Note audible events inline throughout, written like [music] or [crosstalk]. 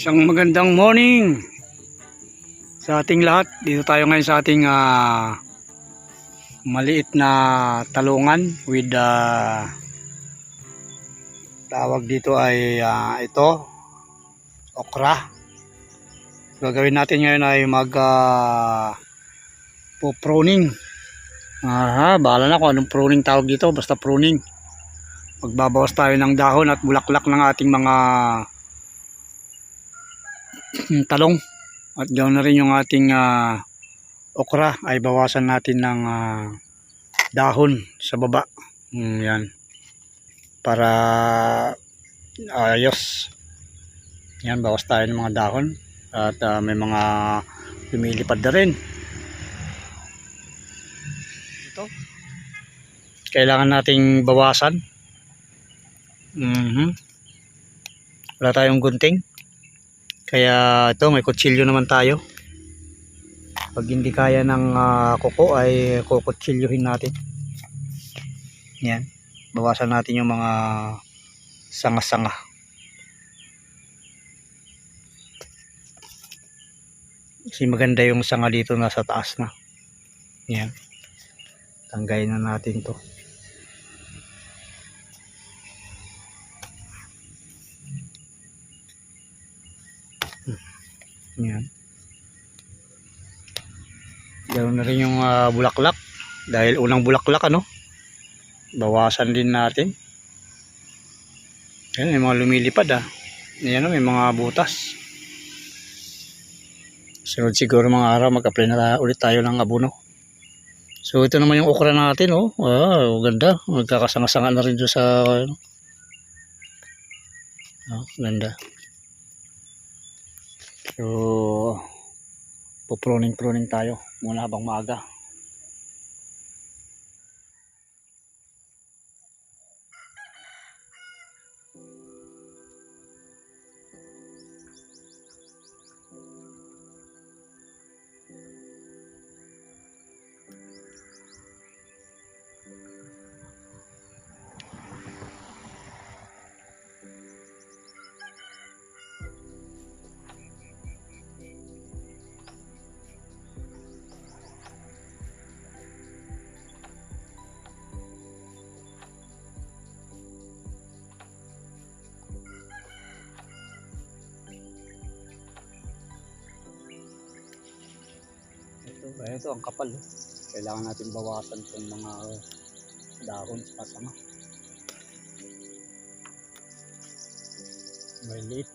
Isang magandang morning sa ating lahat. Dito tayo ngayon sa ating ah, maliit na talungan with ah, tawag dito ay ah, ito okra. Gagawin natin ngayon ay mag po pruning. Aha, bahala na kung anong pruning tawag dito, basta pruning. Magbabawas tayo ng dahon at bulaklak ng ating mga mm, [clears throat] talong. At gawin na rin yung ating ah, okra. Ay bawasan natin ng ah, dahon sa baba. Mm, yan. Para ayos. Yan bawas tayo ng mga dahon. At ah, may mga lumilipad na rin. Ito? Kailangan nating bawasan. Mhm wala tayong gunting kaya ito may kutsilyo naman tayo. Pag hindi kaya ng ah, kuko ay kukutsilyohin natin. Yan. Bawasan natin yung mga sanga-sanga. Kasi maganda yung sanga dito nasa taas na. Yan. Tanggayin na natin to. Yan. Ganoon na rin yung ah, bulaklak. Dahil unang bulaklak ano. Bawasan din natin. Yan, may mga lumilipad ah. Yan may mga butas. Sunod siguro mga araw mag-apply na ulit tayo ng abono. So ito naman yung okra natin oh. Wow, ganda. Magkakasanga-sanga na rin doon sa ano. Oh, ganda. So, puproning-proning tayo muna habang maaga. Eh, ito ang kapal. Oh. Kailangan natin bawasan itong mga dahon sa kasama. May liit.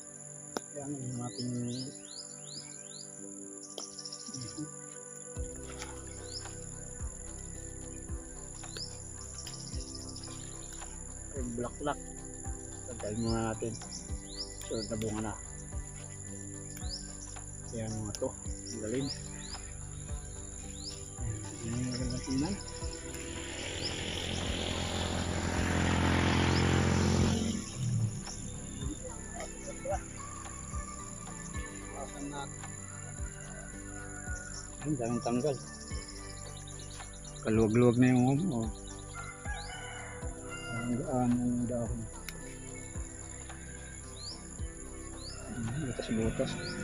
Yan ang ating Mhm. Yung bulaklak. Tagdahin muna natin. Sunod na bunga na. Yan mga to. Galing. Ang daming tanggal. Kaluwag-luwag na yung ano. Oh. Ang gaan ng dahon. Butas-butas.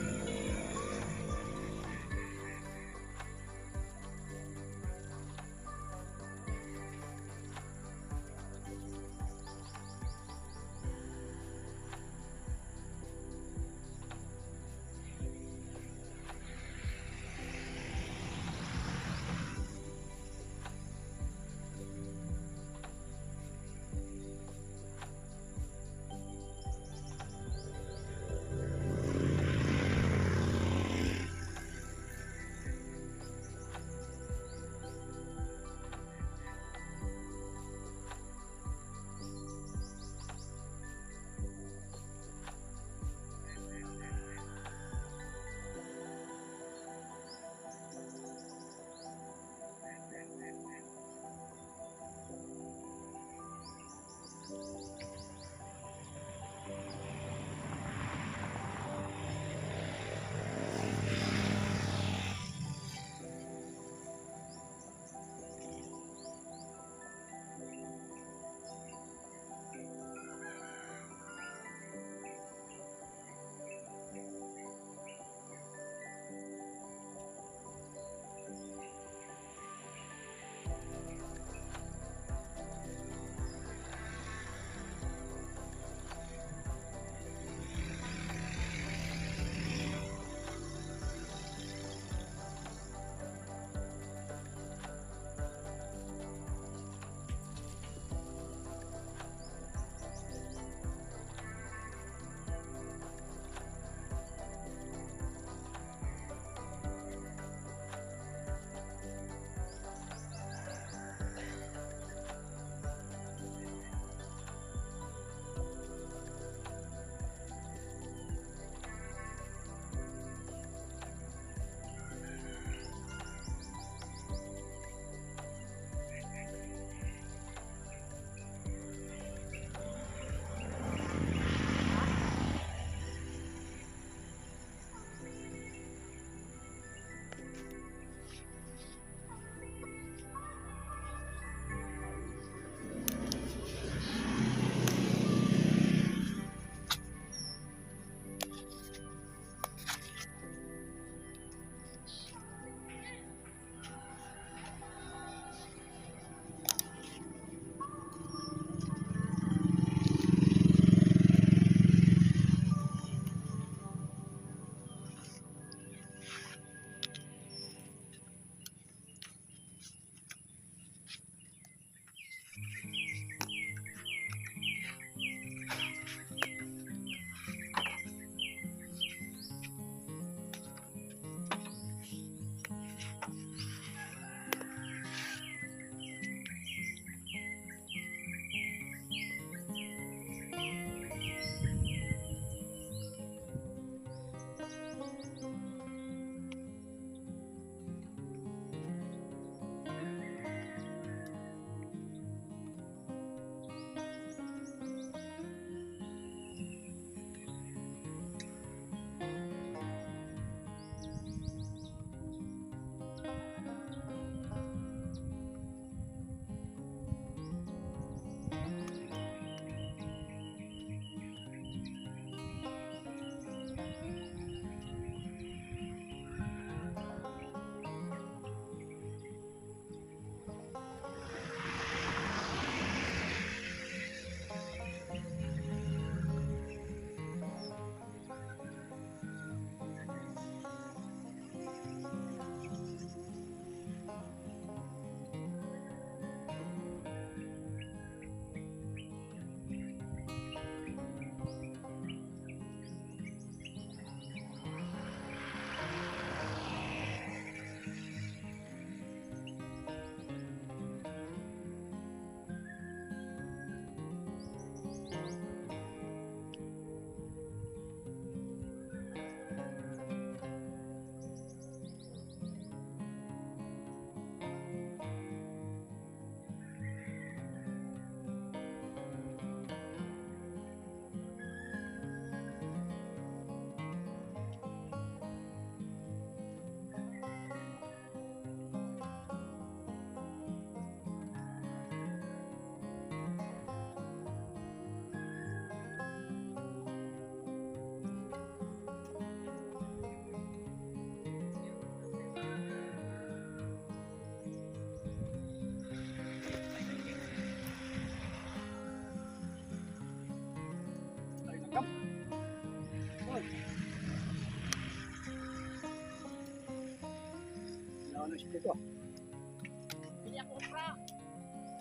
Ano ito?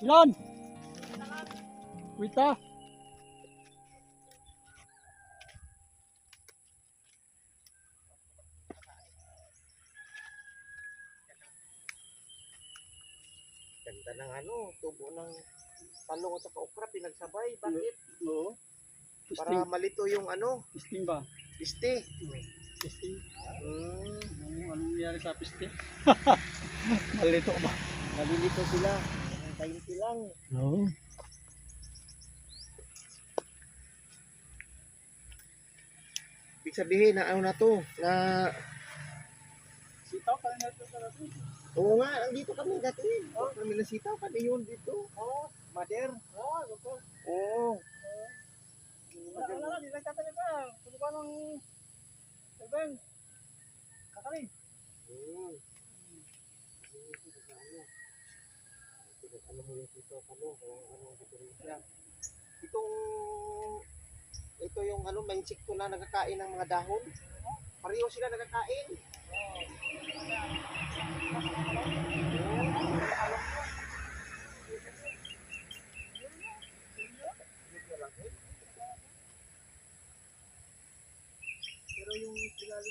Silan! Wait ah! Ganda ng ano, tubo ng talong at okra pinagsabay. Bakit? Oo. Para malito yung ano, Pisting ba? piste. Pisting. Hmm, Anong, nangyari sa pisting? [laughs] Malito ba? malilito sila. Kainti lang. Oo. Ibig sabihin na ano na to, na Sitaw pa rin natin sa natin. Oo nga, nandito kami dati. Oh, kami nasitaw kami yun dito. Oh, mother. Oo, ito. Oo. Wala, wala, di lang tatanim ka. Subukan ng... Sabihin. Kakaling. Ano mo yung dito, ano, kung ano ang diferensya. Itong, ito yung ano, may insekto na nagkakain ng mga dahon. Pareho sila nagkakain. Pero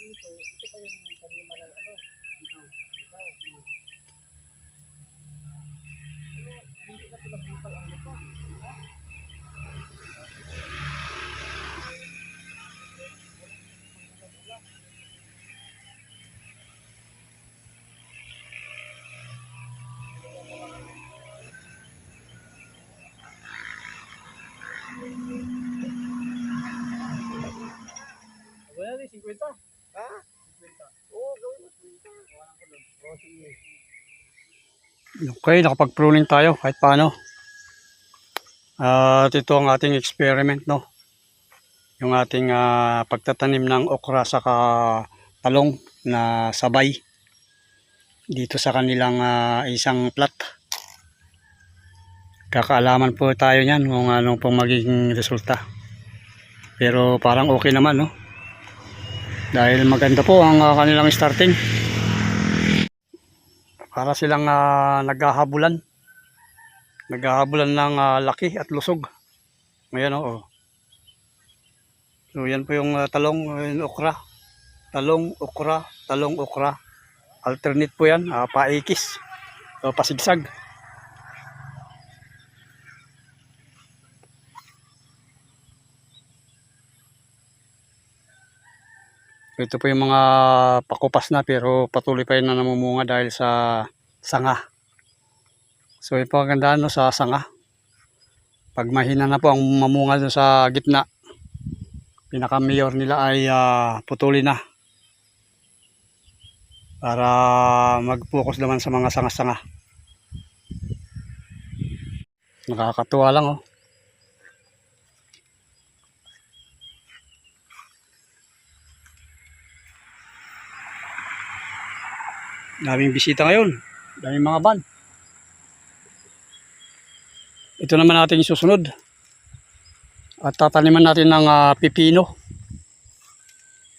nito, ito pa yung kanima ng ano, dito, dito. Pero hindi na pinagbutal ang lupa. Wala din, 50. Ha? Oo, gawin mo. Oo, sige. Okay, nakapag-pruning tayo kahit paano. At ito ang ating experiment, no? Yung ating ah, pagtatanim ng okra sa talong na sabay dito sa kanilang ah, isang plat. Kakaalaman po tayo niyan kung anong pong magiging resulta. Pero parang okay naman, no? Dahil maganda po ang ah, kanilang starting. Para silang ah, naghahabulan. Naghahabulan ng ah, laki at lusog. Ngayon oo. So yan po yung ah, talong uh, yung okra. Talong, okra, talong, okra. Alternate po yan, ah, paikis. O pasigsag. Ito po yung mga pakupas na pero patuloy pa rin na namumunga dahil sa sanga. So ito ang gandaan no, sa sanga. Pag mahina na po ang mamunga doon sa gitna, pinaka-mayor nila ay ah, putulin na. Para mag-focus naman sa mga sanga-sanga. Nakakatuwa lang oh. Daming bisita ngayon. Daming mga van. Ito naman natin susunod. At tataniman natin ng ah, pipino.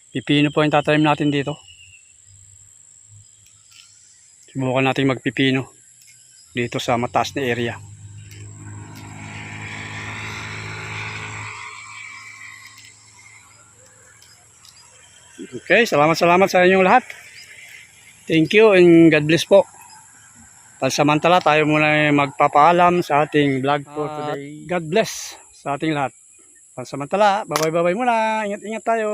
Pipino po yung tatanim natin dito. Subukan natin magpipino dito sa mataas na area. Okay, salamat salamat sa inyong lahat. Thank you and God bless po. Pansamantala tayo muna magpapaalam sa ating vlog for today. God bless sa ating lahat. Pansamantala, bye-bye bye muna. Ingat-ingat tayo.